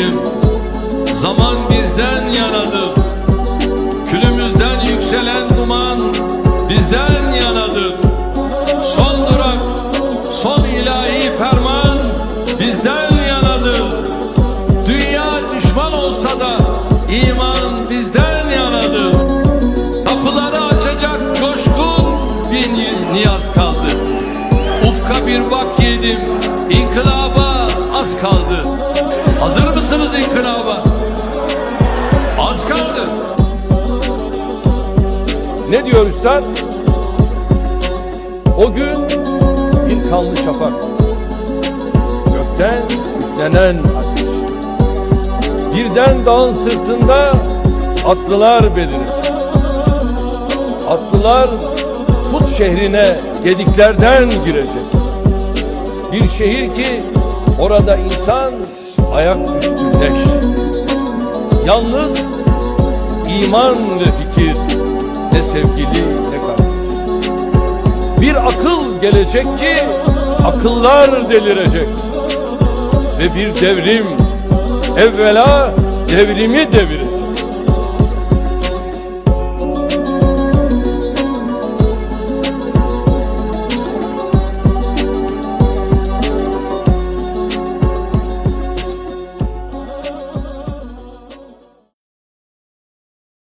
yedim Zaman bizden yanadır Külümüzden yükselen duman bizden yanadır Son durak, son ilahi ferman bizden yanadır Dünya düşman olsa da iman bizden yanadır Kapıları açacak coşkun bir ni- niyaz kaldı. Ufka bir bak yedim, inkılaba az kaldı. Hazır mısınız inkılaba? Az kaldı. Ne diyor üstad? O gün bir kanlı şafak. Gökten üflenen ateş. Birden dağın sırtında atlılar belirecek. Atlılar Put şehrine gediklerden girecek. Bir şehir ki orada insan ayak üstü leş. Yalnız iman ve fikir ne sevgili ne kardeş. Bir akıl gelecek ki akıllar delirecek. Ve bir devrim evvela devrimi devirecek.